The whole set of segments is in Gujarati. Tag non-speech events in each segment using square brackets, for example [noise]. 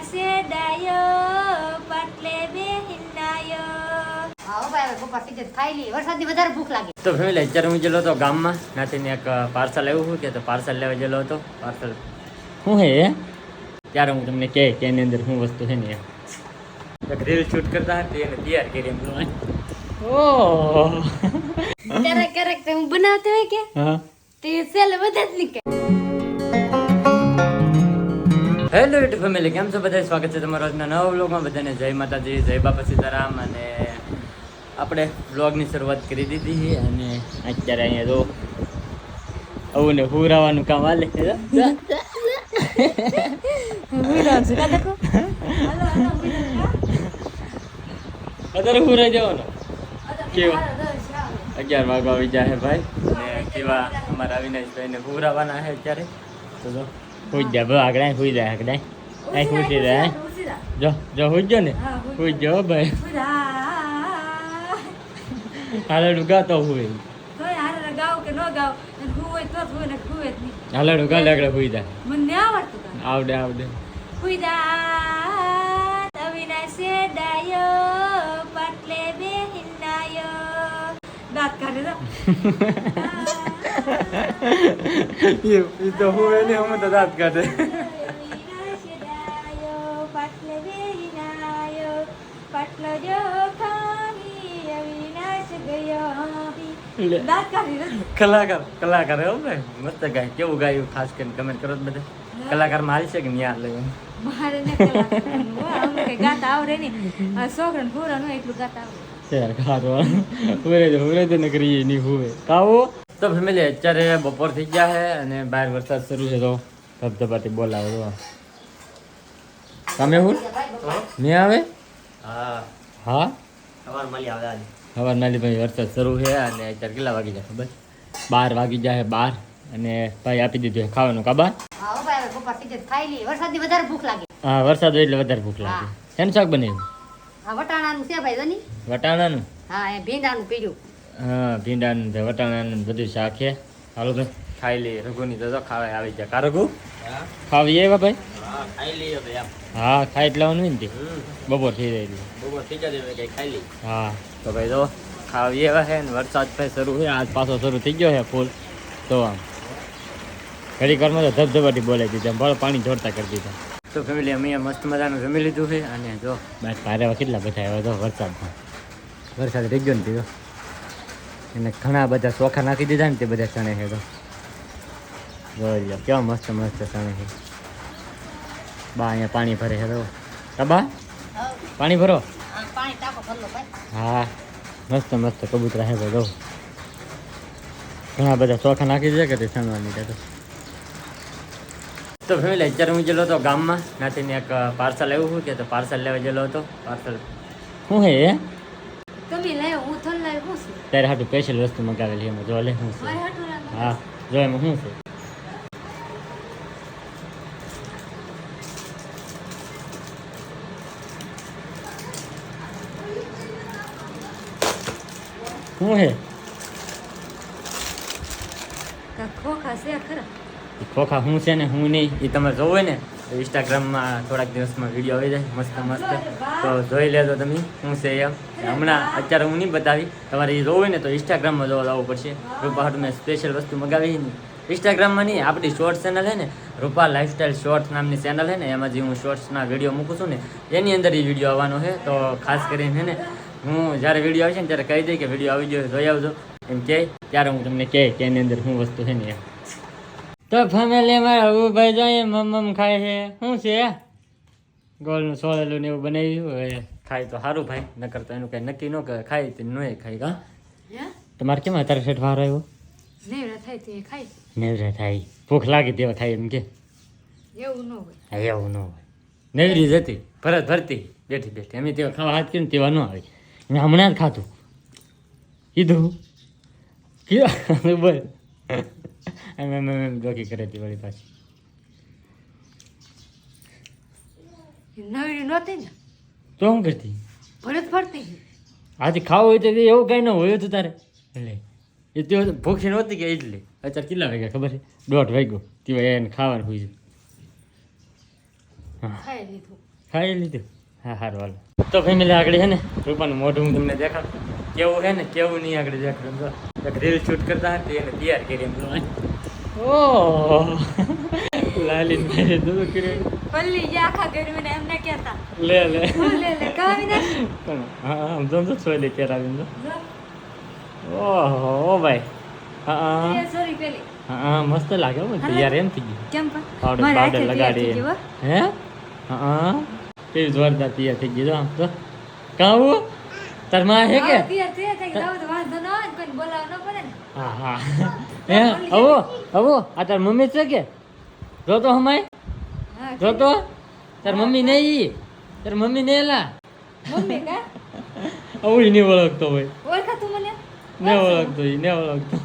અવિનાશે ડાયો પાટલે તો ફેમિલી અત્યારે હું ગયેલો હતો ગામમાં. ત્યાંથી એક પાર્સલ આવ્યું હતું કે તો પાર્સલ લેવા ગયેલો હતો. પાર્સલ શું હે? ત્યારે હું તમને કહે કે એની અંદર શું વસ્તુ છે ને એક રીલ શૂટ કરતા હતી એને તૈયાર કરી એમ ઓહ. ક્યારેક ક્યારેક હું બનાવતી હોય કે તે સેલ વધે જ હેલો યુટ્યુબ ફેમિલી કેમ છો? બધા સ્વાગત છે તમારો આજના નવા વ્લોગમાં. બધાને જય માતાજી જય બાપા સીતારામ. અને આપણે વ્લોગની શરૂઆત કરી દીધી છે અને અત્યારે અહીંયા જો આવું ને હુરાવાનું કામ હાલે. અત્યારે હુરાઈ જવાનો. કેવો? અગિયાર વાગવા આવી જાય ભાઈ. ને કેવા અમારા અવિનાશભાઈને હુરાવાના છે અત્યારે. તો જો. હુઈ જાય બસ આગળ હુઈ જાય આગળ આય. હુઈ જાય જો જો હુઈ ગયો ને? હુઈ ગયો ભાઈ. હાલડું ગાતો હોય ગાવ કે ન ગાવ અને હું તો જ ને હું જ નહીં. હાલડું ગાલે આગળ હુઈ જાય મને આવડતું આવડે આવડે. આવડે કુદાત અવિનાશે ડાયો પાટલે બેહિનાયો દાંત કાઢે તો એ તો હું એને હું તો દાંત કાઢે. કલાકાર કલાકાર એવું ભાઈ મસ્ત ગાય કેવું ગાયું ખાસ કરીને કમેન્ટ કરો બધા કલાકાર મારી છે કે નહીં લઈ મારે ને ગાતા આવડે નહીં આ છોકરાને એટલું ગાતા આવડે શેર ખારો હુરે તો તો નકરી નહીં હુવે. કાવો તો ફેમિલી અત્યારે બપોર થઈ ગયા છે અને બહાર વરસાદ શરૂ છે તો ધબધબાટી બોલાવે તો. તમે હું? આવે? હા. હા? સવાર મળી આવે આજે. સવાર નાલી ભાઈ વરસાદ શરૂ છે અને અત્યારે કેટલા વાગી જાય ખબર? બાર વાગી જાય બાર અને ભાઈ આપી દીધું છે ખાવાનું. કાબા હા હો ભાઈ હવે બપોર થઈ જાય ખાઈ લઈએ. વરસાદની વધારે ભૂખ લાગે. હા વરસાદ હોય એટલે વધારે ભૂખ લાગે. શેનું શાક બનાવ્યું? હા વટાણાનું છે ભાઈ જોની વટાણાનું? હા એ ભીંડાનું પીડ્યું. હા ભીંડાનું છે વટાણાનું બધું શાક. છે હાલો ભાઈ. ખાઈ લઈએ રઘુની તો જો ખાવા આવી જાય કા રઘુ? હા. ખાવી એવા ભાઈ? હા ખાઈ લઈએ ભાઈ હા ખાઈ એટલે આવવાનું ને બપોર થઈ જાય એટલે. બપોર થઈ જાય હવે ખાઈ લઈએ. હા. તો ભાઈ જો ખાવી એવા છે ને વરસાદ ભાઈ શરૂ છે આજ પાછો શરૂ થઈ ગયો છે ફૂલ. તો આમ. ઘડીક વારમાં તો ધબધબાટી બોલાવી દીધા ભળ પાણી જોડતા કરી દીધા. તો ફેમિલી અમે મસ્ત મજાનું જમી લીધું છે અને જો બસ ભારે એવા કેટલા બધા આવ્યા તો વરસાદમાં? વરસાદ રહી ગયો ને તે એને ઘણા બધા ચોખા નાખી દીધા ને તે બધા ચણે છે તો. કેવા મસ્ત મસ્ત ચણે છે. બા અહીંયા પાણી ભરે છે તો. તબા પાણી ભરો. હા, મસ્ત મસ્ત કબૂતરા હે ભાઈ ઘણા બધા ચોખા નાખી દીધા કે તે ચણવાની તો. તો ફેમિલી અત્યારે હું ગયેલો હતો ગામમાં. ત્યાંથી એક પાર્સલ આવ્યું હતું કે તો પાર્સલ લેવા ગયેલો હતો. પાર્સલ શું હે તમે લાવ્યો હું થોડી લાવ્યો હું છું તારે હાટું સ્પેશિયલ વસ્તુ મંગાવેલી એમાં જો લે હું છે. હા જો એમાં શું? છે? શું હે ખોખા છે ખરા. ખોખા હું છે ને હું નહીં, એ તમે જોવો ને, તો ઇન્સ્ટાગ્રામમાં થોડાક દિવસમાં વીડિયો આવી જાય, મસ્ત મસ્ત. તો જોઈ લેજો તમે શું છે એમ. હમણાં અત્યારે હું નહીં બતાવી, તમારે એ જોવું ને તો ઇન્સ્ટાગ્રામમાં જોવા લાવવું પડશે. રૂપા મેં સ્પેશિયલ વસ્તુ મગાવી ઇન્સ્ટાગ્રામમાં નહીં, આપણી શોર્ટ ચેનલ છે ને, રૂપા લાઇફસ્ટાઈલ શોર્ટ્સ નામની ચેનલ છે ને, એમાં જે હું શોર્ટ્સના વીડિયો મૂકું છું ને, એની અંદર એ વીડિયો આવવાનો છે. તો ખાસ કરીને ને, હું જ્યારે વીડિયો આવે છે ને, ત્યારે કહી દઈ કે વીડિયો આવી ગયો જોઈ આવજો. એમ કહે, ત્યારે હું તમને કહે કે એની અંદર શું વસ્તુ છે ને એમ. તો ફેમિલીમાં માં હું ભાઈ જોઈએ મમ્મ ખાય છે. શું છે? ગોળનું સોળેલું ને એવું બનાવ્યું હવે ખાય તો સારું ભાઈ. નકર તો એનું કઈ નક્કી ન કરે ખાય તો નહીં ખાય કા તમારે કેમ અત્યારે શેઠ વાર આવ્યો? નેવરા થાય ભૂખ લાગે તેવા થાય એમ કે. એવું ન હોય. એવું ન હોય. નેવરી જતી ભરત ભરતી બેઠી બેઠી. અમે તેવા ખાવા હાથ કર્યું ને તેવા ન આવે. મેં હમણાં જ ખાધું. કીધું. કીધું? બોલ એમ એમ એમ ડોકી કરે હતી વળી પાછી. નવી નહોતી ને? તો શું કરતી? ભરત ફરતી આજે ખાવું હોય તો એવું કઈ ન હોય તો તારે? એટલે એ તે ભૂખી નહોતી કે એટલે. અત્યારે કેટલા વાગ્યા ખબર છે? દોઢ વાગ્યો. તે એને ખાવાનું હોય છે. હા. ખાઈ લીધું. ખાઈ લીધું. હા સારું હાલો. તો ફેમિલી આગળ છે ને રૂપાનું મોઢું હું તમને દેખાડું. કેવું છે ને કેવું નહીં આગળ દેખાડું. એક રીલ શૂટ કરતા હતી એને તૈયાર કરી એમ ઓહ. લાલીન ભાઈ દૂધ કર્યું. પલ્લી જે આખા ગરમીને એમને કહેતા. લે લે. લે લે કાવી ના? હા જમ જમ પહેરાવીને જો જો. ઓહો ઓ ભાઈ. હા એ સોરી પેલી. હા મસ્ત લાગે હો તૈયાર એમ થઈ ગયું. કેમ પાવડર પાવડર લગાડી હે. હા? તે જોરદાર તૈયાર થઈ જો આમ તો કાવું તારમાં હે કે? તૈયાર થઈ ગયું. તો વાંધો ન આવે ને, બોલાવ ન પડે હા હા. હે? આવો આવો. આ તાર મમ્મી છે કે? જોતો હમાય જોતો જો તો તાર મમ્મી નહીં તાર મમ્મી ને એલા? મમ્મી કા? આવું નહીં ઓળખતો હોય ઓળખા તું મને? ને ઓળખતો ઈ ને ઓળખતો.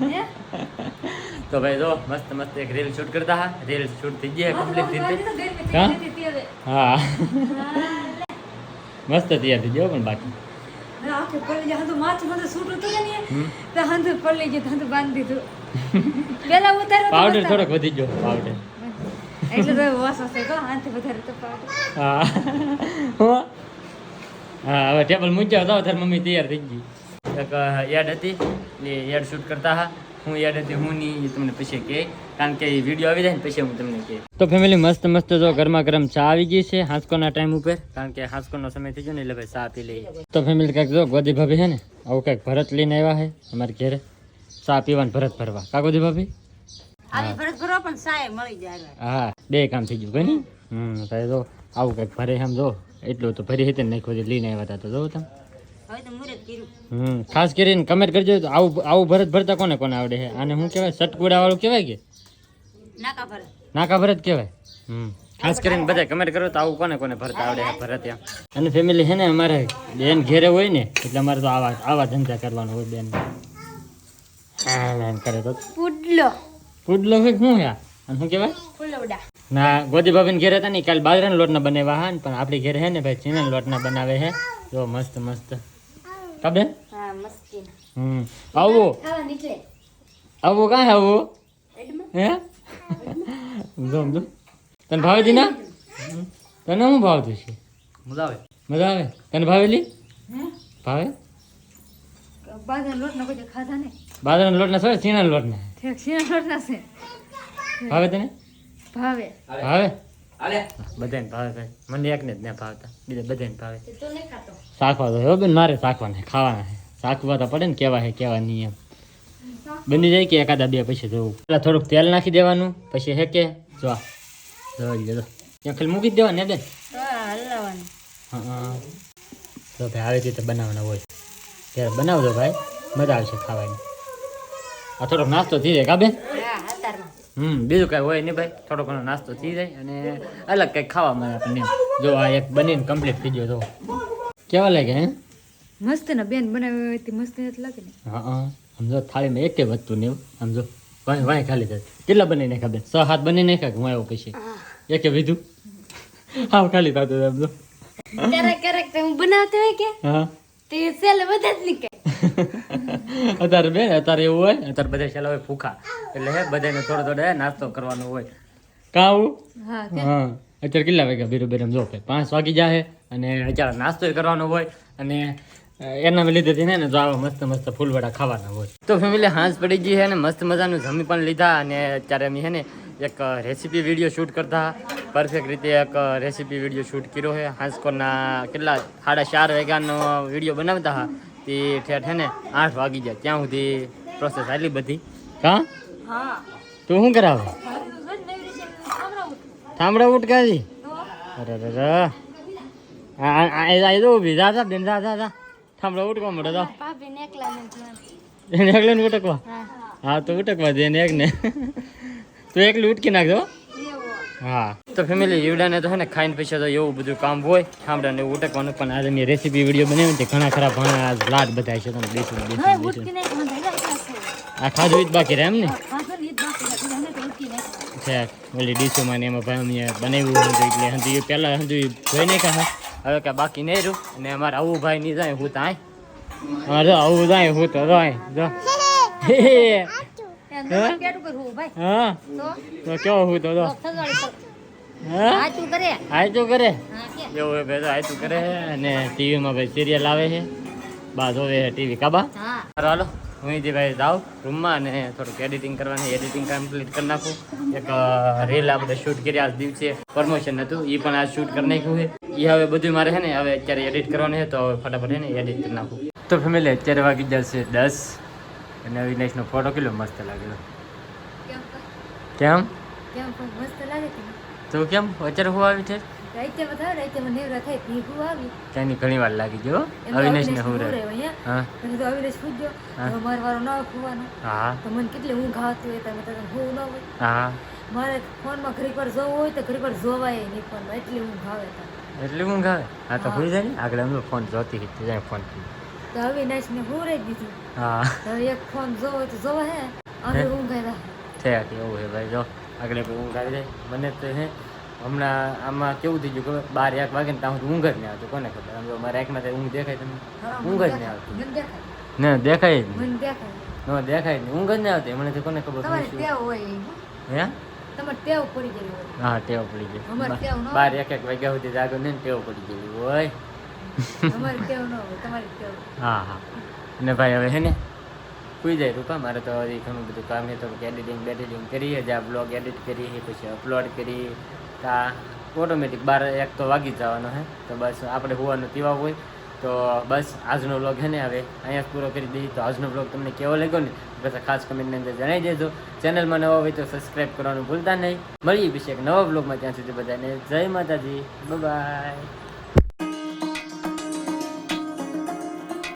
તો ભાઈ જો મસ્ત મસ્ત એક રીલ શૂટ કરતા હા. રીલ શૂટ થઈ ગયા કમ્પ્લીટ થઈ? ગઈ. હા? મસ્ત તૈયાર થઈ ગયો પણ બાકી. આખે પડી ગયા હાથું માથું બધું શૂટ હતું ને તો હાથું પડી ગયું, હાથું બાંધી દીધું. પહેલા ઉતાર્યો તો પાવડર બતાવો. થોડોક વધી ગયો પાવડર એટલે તો વાસ હશે તો હાથથી વધારે તો પાવડર. હા. હો? હા હવે ટેબલ મૂક્યો હતો તાર મમ્મી તૈયાર થઈ ગઈ. એક યાદ હતી એ યાદ શૂટ કરતા હા હું યાદ હતી હું નહીં એ તમને પછી કહે. કારણ કે એ વીડિયો આવી જાય ને પછી હું તમને કહે. તો ફેમિલી મસ્ત મસ્ત જો ગરમા ગરમ ચા આવી ગઈ છે હાંસકોના ટાઈમ ઉપર. કારણ કે હાંસકોનો સમય થઈ ગયો ને એટલે ભાઈ ચા પી લઈએ. તો ફેમિલી કાંઈક જો ગોદી ભાભી છે ને આવું કંઈક ભરત લઈને આવ્યા છે અમારે ઘરે. ચા પીવાનું ભરત ભરવા. કા ગોદી ભાભી? આવી ભરત ભરો પણ સાય મળી જાય હા બે કામ થઈ ગયું ગણી હમ તો એ જો આવું કંઈક ભરે એમ જો. એટલું તો ભરી હતી ને નાખ્યું હતું, લઈને આવ્યા હતા તો જો તમે. હવે તો મુરત કર્યું. હમ ખાસ કરીને કમેન્ટ કરજો તો આવું આવું ભરત ભરતા કોને કોને આવડે છે? આને શું કહેવાય? સટકુડા વાળું કહેવાય કે? નાકા ભરત. નાકા ભરત કહેવાય. હમ ખાસ કરીને બધા કમેન્ટ કરો તો આવું કોને કોને ભરતા આવડે છે ભરત એમ અને ફેમિલી છે ને અમારે બેન ઘેરે હોય ને એટલે અમારે તો આવા આવા ધંધા કરવાનો હોય બેન. એમ કરે તો. પુડલો. પુડલો હોય શું યા અને શું કહેવાય? ફૂલવડા ના ગોદી ભાભીને ઘેર હતા ને કાલ બાજરાના લોટના બનાવ્યા હા ને પણ આપણી ઘેર હે ને ભાઈ ચીના લોટના બનાવે છે. જો મસ્ત મસ્ત. કબે હા મસ્તી હમ. આવો. આવો કાંઈ આવો? હે? જો જો. તને ભાવે ના? તને શું ભાવતું છે? મજા આવે. મજા આવે? તને ભાવેલી? હે? ભાવે? બાજરાના લોટનો કોઈ ખાધા ને બાજરાના લોટના સોય ચીના લોટના? ઠેક શીણા લોટના છે. ભાવે તને? ભાવે. ભાવે. બધાને ભાવે ભાઈ. મને એકને જ ના ભાવતા. બીજા બધાને ભાવે. તો નહીં ખાતો. શાખવા તો હો બેન મારે શાખવાના ખાવાના છે. શાખવા તો પડે ને કેવા છે કેવા નહીં એમ. બની જાય કે એકાદા બે પછી જોવું. પેલા થોડુંક તેલ નાખી દેવાનું પછી હેકે જો જોવા દે ત્યાં ખાલી મૂકી જ દેવાનું ને બેન? હલાવવાનું. હા. તો ભાઈ આવી રીતે બનાવવાના હોય. ત્યારે બનાવજો ભાઈ મજા આવશે ખાવાની. આ થોડોક નાસ્તો થઈ જાય કા બેન? હા અત્યારમાં. હમ બીજું કાંઈ હોય નહીં ભાઈ. થોડો ઘણો નાસ્તો થઈ જાય અને અલગ કંઈક ખાવા મળે આપણને. જો આ એક બનીને કમ્પ્લીટ થઈ ગયો તો કેવા લાગે હે? મસ્ત ને બેન બનાવી હોય મસ્ત લાગે ને. હા હા. સમજો થાળીમાં એકે વધતું નહીં સમજો વાય વાય ખાલી થાય. કેટલા બની નાખ્યા બેન? છ હાથ બની નાખ્યા કે હું આવ્યો પછી એકે વીધું હા ખાલી થતું સમજો ક્યારેક ક્યારેક હું બનાવતી હોય કે? હા. તે સેલ વધે જ નીકળે [laughs] અત્યારે બેન અત્યારે એવું હોય અત્યારે બધા છેલ્લા હોય ભૂખા. એટલે હે બધાને થોડો થોડો નાસ્તો કરવાનો હોય. કાવું? હા હા અત્યારે કેટલા વાગ્યા? બીરું બેરમ જો પાંચ વાગી જાય અને અત્યારે નાસ્તો કરવાનો હોય અને એના લીધે થી ને તો આવા મસ્ત મસ્ત ફૂલવડા ખાવાના હોય. તો ફેમિલી હાંસ પડી ગઈ છે ને મસ્ત મજાનું જમી પણ લીધા અને અત્યારે અમે છે ને એક રેસીપી વીડિયો શૂટ કરતા. પરફેક્ટ રીતે એક રેસીપી વીડિયો શૂટ કર્યો છે હાંસકોરના કેટલા સાડા ચાર વાગ્યાનો વીડિયો બનાવતા હા તે ઠેર છે ને આઠ વાગી જાય ત્યાં સુધી પ્રોસેસ આટલી બધી. કા? હા. તું શું કરાવે? થાંભળા ઉઠ કાજી અરે અરે આ તો ઊભી જા જા બેન જા જા જા થાંભળા ભાભી એકલા ને એને એકલે ને ઉટકવા? હા. હા તો ઉટકવા દે ને એક ને તું એકલી ઉટકી નાખજો હા. તો ફેમિલી ઈવડાને તો છે ને ખાઈને પછી તો એવું બધું કામ હોય ખામડાને ઉટકવાનું પણ આજે મેં રેસીપી વીડિયો બનાવી તે ઘણા ખરા ભણા લાડ બધા છે તમે બેસું બેસું આ ખાધું ઈ જ બાકી રહે એમ ને? ને છે ઓલી ડીશોમાં ને એમાં ભાઈ અમે બનાવ્યું હતું એટલે એ પહેલાં હંધુ જોઈ નહીં હવે કાંઈ બાકી નહીં રહ્યું અને અમારે આવું ભાઈ નહીં જાય હું તાય અમારે આવું જાય હું તો જાય જો. [laughs] હે? તો? કેવો હું તો કરે? તો કરે? એવું ભાઈ તો આય કરે અને ટીવીમાં ભાઈ સિરિયલ આવે છે બા જોવે ટીવી કાબા હાલો હું જે ભાઈ જાઉં રૂમમાં અને થોડુંક એડિટિંગ કરવાની એડિટિંગ કમ્પ્લીટ કરી નાખું. એક રીલ આપણે શૂટ કરી આજ દિવસે પ્રમોશન હતું એ પણ આ શૂટ કરી નાખ્યું છે. એ હવે બધું મારે છે ને હવે અત્યારે એડિટ કરવાનું છે તો હવે ફટાફટ છે ને એડિટ કરી નાખું. તો ફેમિલી અત્યારે વાગી જશે દસ. અને અવિનાશનો ફોટો કેટલો મસ્ત લાગેલો કેમ કેમ? કેમ મસ્ત લાગે તો કેમ? અત્યારે હું આવી છે? ત્યાંની ઘણી વાર લાગી ગયો એમ તો અવિનાશને અવિનાશ હું હું. તો મને કેટલી ઊંઘ આવતી હોય હું ન હોય. હા. મારે ફોનમાં ઘડીક પર જોવું હોય તો ઘડીક પર જોવાય નહીં ફોનમાં એટલી ઊંઘ આવે એટલે ઊંઘ આવે? હા તો હોઈ જાય ને. આગળ અમે ફોન જોતી હતી જાય ફોન તો અવિનાશને હું રહી દીધું. હા. એક ફોન જોવો તો જોવા હે. અમે ઊંઘ આવ્યા. થયા કે એવું હે ભાઈ જો. આગળ ઊંઘ આવી જાય. મને તો હે હમણાં આમાં કેવું થઈ ગયું કે બાર એક વાગે ને ત્યાં ઊંઘ જ નહીં આવતું. કોને ખબર? આમ મારા તો ઊંઘ દેખાય તમને? ઊંઘ જ નહીં આવતી. ના દેખાય જ નહીં. દેખાય. ન દેખાય નહીં. ઊંઘ જ નહીં આવતી. મને તો કોને ખબર તમારી ટેવ હોય હે. તમારે ટેવ પડી હોય. હા ટેવ પડી ગઈ. બાર એક એક વાગ્યા સુધી જાગો ને ટેવ પડી ગયેલી હોય. ન હા હા. અને ભાઈ હવે હે ને, સુઈ જાય રૂપા મારે તો હજી ઘણું બધું કામ છે તો એડિટિંગ બેડિટિંગ કરીએ આ બ્લોગ એડિટ કરીએ પછી અપલોડ કરી કા ઓટોમેટિક બાર એક તો વાગી જવાનો હે, તો બસ આપણે હોવાનું પીવા હોય, તો બસ આજનો બ્લોગ હે ને હવે, અહીંયા પૂરો કરી દઈએ. તો આજનો બ્લોગ તમને કેવો લાગ્યો ને, બધા ખાસ કમેન્ટની અંદર જણાવી દેજો. ચેનલમાં નવા હોય તો સબસ્ક્રાઈબ કરવાનું ભૂલતા નહીં. મળીએ પછી એક નવા બ્લોગમાં ત્યાં સુધી બધાને જય માતાજી. બાય